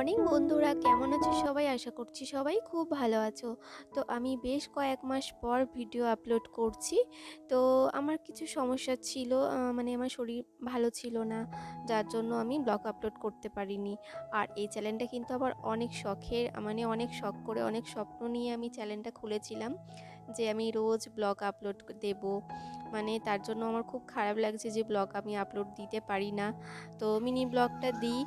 Morning বন্ধুরা। কেমন আছো সবাই? আশা করছি সবাই খুব ভালো আছো। তো আমি বেশ কয়েক মাস পর ভিডিও আপলোড করছি। তো আমার কিছু সমস্যা ছিল মানে আমার শরীর ভালো ছিল না, যার জন্য আমি ব্লগ আপলোড করতে পারিনি। আর এই চ্যানেলটা কিন্তু আবার অনেক শখের মানে অনেক শখ করে, অনেক স্বপ্ন নিয়ে আমি চ্যানেলটা খুলেছিলাম যে আমি রোজ ব্লগ আপলোড দেব। মানে তার জন্য আমার খুব খারাপ লাগছে যে ব্লগ আমি আপলোড দিতে পারি না। তো মিনি ব্লগটা দিই।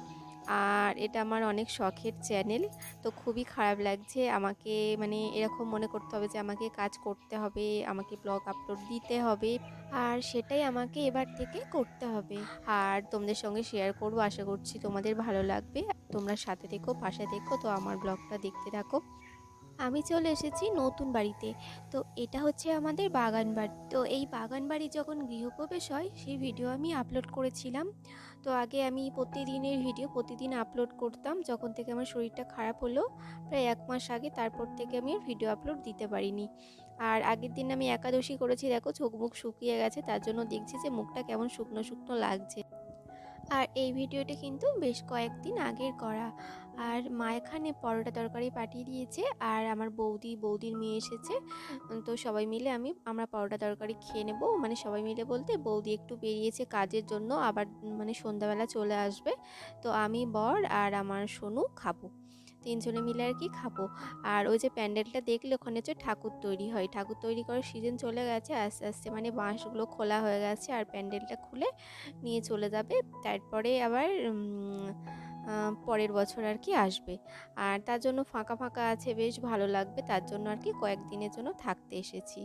আর এটা আমার অনেক শখের চ্যানেল। তো খুবই খারাপ লাগছে আমাকে মানে এরকম মনে করতে হবে যে আমাকে কাজ করতে হবে, আমাকে ব্লগ আপলোড দিতে হবে। আর সেটাই আমাকে এবার থেকে করতে হবে। আর তোমাদের সঙ্গে শেয়ার করব, আশা করছি তোমাদের ভালো লাগবে। তোমরা সাথে থেকো, পাশে থেকো, তো আমার ব্লগটা দেখতে থাকো। আমি চলে এসেছি নতুন বাড়িতে। তো এটা হচ্ছে আমাদের বাগান বাড়ি। তো এই বাগান বাড়ি যখন গৃহপ্রবেশ হয়, সেই ভিডিও আমি আপলোড করেছিলাম। তো আগে আমি প্রতিদিনের ভিডিও প্রতিদিন আপলোড করতাম, যখন থেকে আমার শরীরটা খারাপ হলো, প্রায় এক মাস আগে তারপর থেকে আমি ভিডিও আপলোড দিতে পারিনি। আর আগের দিন আমি একাদশী করেছি, দেখো চোখ মুখ শুকিয়ে গেছে, তার জন্য দেখছি যে মুখটা কেমন শুকনো শুকনো লাগছে। আর এই ভিডিওটা কিন্তু বেশ কয়েকদিন আগের করা। আর মা এখানে পরোটা তরকারি পাঠিয়ে দিয়েছে আর আমার বৌদি, বৌদির মেয়ে এসেছে। তো সবাই মিলে আমি, আমরা পরোটা তরকারি খেয়ে নেব। মানে সবাই মিলে বলতে বৌদি একটু বেরিয়েছে কাজের জন্য, আবার মানে সন্ধ্যাবেলা চলে আসবে। তো আমি বর আর আমার সোনু খাব। তিনজনে মিলে আর কি খাব। আর ওই যে প্যান্ডেলটা দেখলে ওখানে হচ্ছে ঠাকুর তৈরি হয়, ঠাকুর তৈরি করার সিজন চলে গেছে, আস্তে আস্তে মানে বাঁশগুলো খোলা হয়ে গেছে আর প্যান্ডেলটা খুলে নিয়ে চলে যাবে। তারপরে আবার পরের বছর আর কি আসবে। আর তার জন্য ফাঁকা ফাঁকা আছে, বেশ ভালো লাগবে। তার জন্য আর কি কয়েকদিনের জন্য থাকতে এসেছি।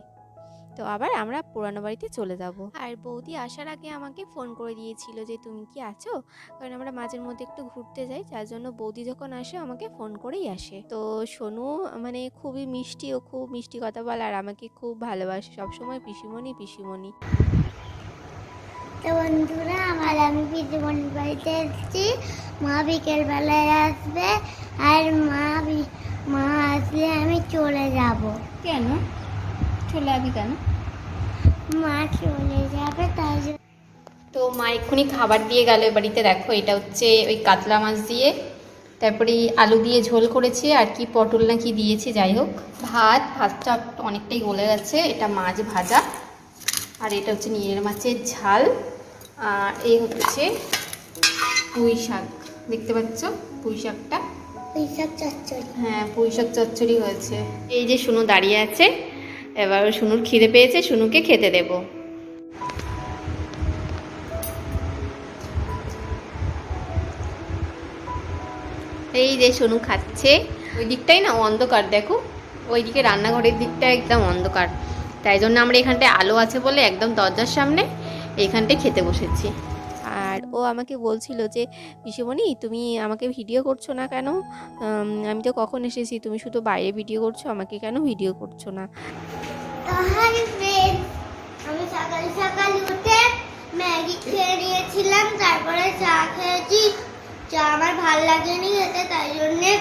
তো আবার আমরা পুরানো বাড়িতে চলে যাব। আর বৌদি আসার আগে আমাকে ফোন করে দিয়েছিল যে তুমি কি আছো? কারণ আমরা মাঝের মধ্যে একটু ঘুরতে যাই যার জন্য বৌদি যখন আসে আমাকে ফোন করেই আসে। তো সোনু মানে খুবই মিষ্টি ও খুব মিষ্টি কথা বলে আর আমাকে খুব ভালোবাসে সবসময় পিসিমণি পিসিমণি। তো বন্ধুরা আমার আমি পিসিমণির বাড়িতে এসেছি। মা বিকেল বেলায় আসবে আর মা বি- মা আসলে আমি চলে যাব। কেন? চলে যাবি কেন? মা চলে যাবে তাই জন্য। তো মা এক্ষুনি খাবার দিয়ে গেল বাড়িতে দেখো এটা হচ্ছে ওই কাতলা মাছ দিয়ে তারপরে আলু দিয়ে ঝোল করেছে আর কি পটল না কি দিয়েছে যাই হোক। ভাত ভাতটা অনেকটাই গলে গেছে এটা মাছ ভাজা আর এটা হচ্ছে নিয়ের মাছের ঝাল আর এই হচ্ছে পুঁই শাক দেখতে পাচ্ছ পুঁই শাকটা? ওইসব চচ্চড়ি। হ্যাঁ পুঁই শাক চচ্চড়ি হয়েছে। এই যে শুনু দাঁড়িয়ে আছে এবার শুনুর খিদে পেয়েছে শুনুকে খেতে দেবো। এই যে সোনু খাচ্ছে, ওই দিকটাই না অন্ধকার, দেখো। ওইদিকে রান্নাঘরের দিকটা একদম অন্ধকার। তাই জন্য আমরা এখানটায় আলো আছে বলে একদম দরজার সামনে এইখানটায় খেতে বসেছি। আর ও আমাকে বলছিল যে, পিসিমণি, তুমি আমাকে ভিডিও করছ না কেন? আমি তো কখন এসেছি, তুমি শুধু বাইরে ভিডিও করছ, আমাকে কেন ভিডিও করছ না? তো হাই ফ্রেন্ড আমি সকাল সকাল উঠে ম্যাগি খেয়ে নিয়েছিলাম তারপরে চা খেয়েছি। চা আমার ভালো লাগেনি খেতে তাই জন্যে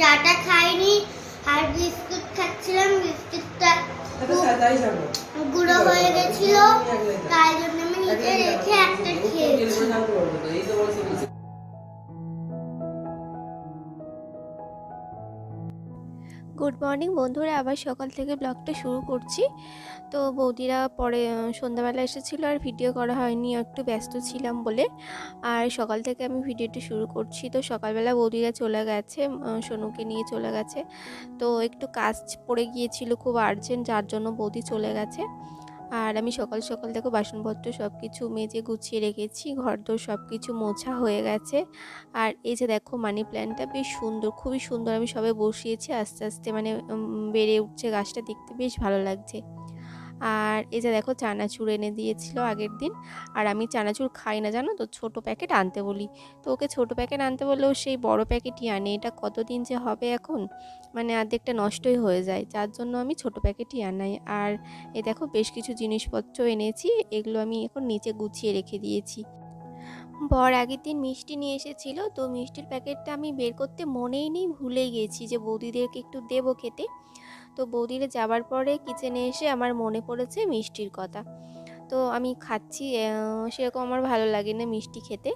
চাটা খাইনি। আর বিস্কুট খাচ্ছিলাম বিস্কুটটা গুঁড়ো হয়ে গেছিল। তাই জন্য আমি নিচে রেখে একটা খেয়েছি। গুড মর্নিং বন্ধুরা, আবার সকাল থেকে ব্লগটা শুরু করছি। তো বৌদিরা পরে সন্ধ্যাবেলা এসেছিল আর ভিডিও করা হয়নি, একটু ব্যস্ত ছিলাম বলে। আর সকাল থেকে আমি ভিডিওটি শুরু করছি। তো সকালবেলা বৌদিরা চলে গেছে সোনুকে নিয়ে চলে গেছে। তো একটু কাজ পড়ে গিয়েছিল খুব আর্জেন্ট যার জন্য বৌদি চলে গেছে। আর আমি সকাল সকাল দেখো বাসনপত্র সব কিছু মেজে গুছিয়ে রেখেছি ঘর দোর সব কিছু মোছা হয়ে গেছে। আর এই যে দেখো মানি প্ল্যান্টটা বেশ সুন্দর, খুবই সুন্দর আমি সবে বসিয়েছি, আস্তে আস্তে মানে বেড়ে উঠছে, গাছটা দেখতে বেশ ভালো লাগছে। আর এই যে দেখো চানাচুর এনে দিয়েছিল আগের দিন। আর আমি চানাচুর খাই না, জানো তো? ছোট প্যাকেট আনতে বলি। তো ওকে ছোট প্যাকেট আনতে বললেও সেই বড় প্যাকেটই আনে। এটা কতদিন যে হবে এখন? মানে অর্ধেকটা নষ্টই হয়ে যায়। যার জন্য আমি ছোট প্যাকেটই আনাই। আর এই দেখো বেশ কিছু জিনিসপত্র এনেছি। এগুলো আমি এখন নিচে গুছিয়ে রেখে দিয়েছি। বর আগের দিন মিষ্টি নিয়ে এসেছিল। তো মিষ্টির প্যাকেটটা আমি বের করতে মনেই নেই। ভুলেই গেছি যে বৌদিদেরকে একটু দেবো খেতে। তো বৌদিরা যাবার পরে কিচেনে এসে আমার মনে পড়েছে মিষ্টির কথা। তো আমি খাচ্ছি সেরকম আমার ভালো লাগে না মিষ্টি খেতে।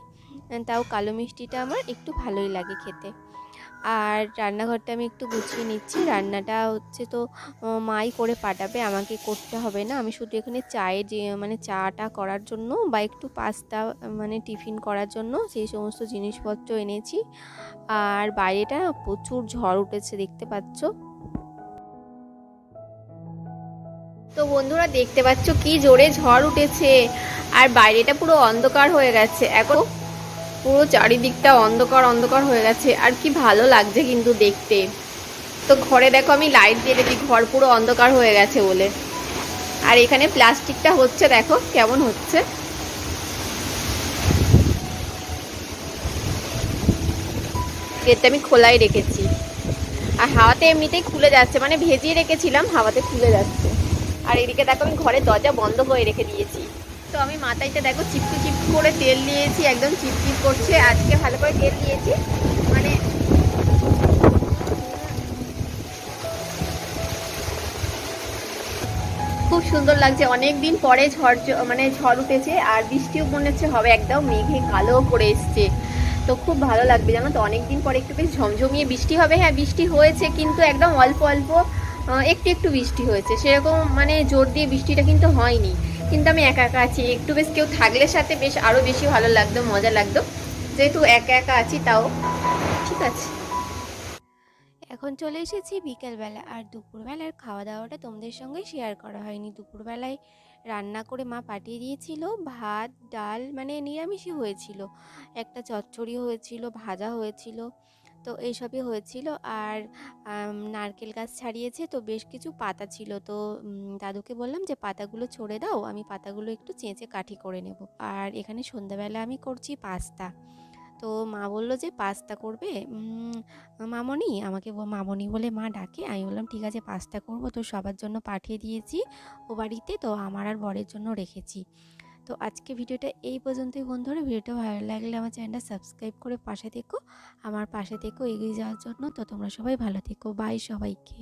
তাও কালো মিষ্টিটা আমার একটু ভালোই লাগে খেতে। আর রান্নাঘরটা আমি একটু গুছিয়ে নিচ্ছি। রান্নাটা হচ্ছে তো মাই করে পাঠাবে, আমাকে করতে হবে না। আমি শুধু এখানে চায়ের যে মানে চাটা করার জন্য বা একটু পাস্তা মানে টিফিন করার জন্য সেই সমস্ত জিনিসপত্র এনেছি। আর বাইরেটা প্রচুর ঝড় উঠেছে, দেখতে পাচ্ছ? তো বন্ধুরা দেখতে পাচ্ছ কি জোরে ঝড় উঠেছে। আর বাইরেটা পুরো অন্ধকার হয়ে গেছে। এখন পুরো চারিদিকটা অন্ধকার অন্ধকার হয়ে গেছে। আর কি ভালো লাগছে কিন্তু দেখতে। তো ঘরে দেখো আমি লাইট দিয়ে রেখেছি ঘর পুরো অন্ধকার হয়ে গেছে বলে। আর এখানে প্লাস্টিকটা হচ্ছে, দেখো কেমন হচ্ছে। গেটটা আমি খোলাই রেখেছি। আর হাওয়াতে এমনিতেই খুলে যাচ্ছে মানে ভেজিয়ে রেখেছিলাম, হাওয়াতে খুলে যাচ্ছে। আর এদিকে দেখো আমি ঘরের দরজা বন্ধ করে রেখে দিয়েছি। তো আমি মাথাইতে দেখো চিপকু চিপকু করে তেল নিয়েছি, একদম চিপচিপ করছে, আজকে ভালো করে তেল দিয়েছি মানে খুব সুন্দর লাগছে। অনেক দিন পরে ঝড় মানে ঝড় উঠেছে আর বৃষ্টিও মনে হচ্ছে হবে, একদম মেঘে কালো করে এসছে। তো খুব ভালো লাগবে জানো তো? অনেক দিন পরে একটু বেশ ঝমঝমিয়ে বৃষ্টি হবে। হ্যাঁ বৃষ্টি হয়েছে কিন্তু একদম অল্প অল্প একটু একটু বৃষ্টি হয়েছে। সেরকম মানে জোর দিয়ে বৃষ্টিটা কিন্তু হয়নি। কিন্তু আমি একা একা আছি। একটু বেশ কেউ থাকলে সাথে বেশ আরও বেশি ভালো লাগতো, মজা লাগতো। যেহেতু একা একা আছি তাও। ঠিক আছে। এখন চলে এসেছি বিকেলবেলা। আর দুপুরবেলার খাওয়া দাওয়াটা তোমাদের সঙ্গে শেয়ার করা হয়নি। দুপুরবেলায় রান্না করে মা পাঠিয়ে দিয়েছিল। ভাত, ডাল মানে নিরামিষই হয়েছিল। একটা চচ্চড়ি হয়েছিল, ভাজা হয়েছিল। তো এইসবই হয়েছিল। আর নারকেল গাছ ছাড়িয়েছে তো বেশ কিছু পাতা ছিল। তো দাদুকে বললাম যে, পাতাগুলো ছড়ে দাও, আমি পাতাগুলো একটু চেঁচে কাঠি করে নেব। আর এখানে সন্ধ্যাবেলা আমি করছি পাস্তা। তো মা বলল যে, পাস্তা করবে? মামনি, আমাকে মামনি বলে মা ডাকে। আমি বললাম, ঠিক আছে, পাস্তা করব তো সবার জন্য পাঠিয়ে দিয়েছি। ও বাড়িতে, তো আমার আর বরের জন্য রেখেছি। তো আজকে ভিডিওটা এই পর্যন্তই বন্ধুরা। ভিডিওটা ভালো লাগলে আমার চ্যানেলটা সাবস্ক্রাইব করে পাশে থেকো। আমার পাশে থেকো এগিয়ে যাওয়ার জন্য। তো তোমরা সবাই ভালো থেকো। বাই সবাইকে।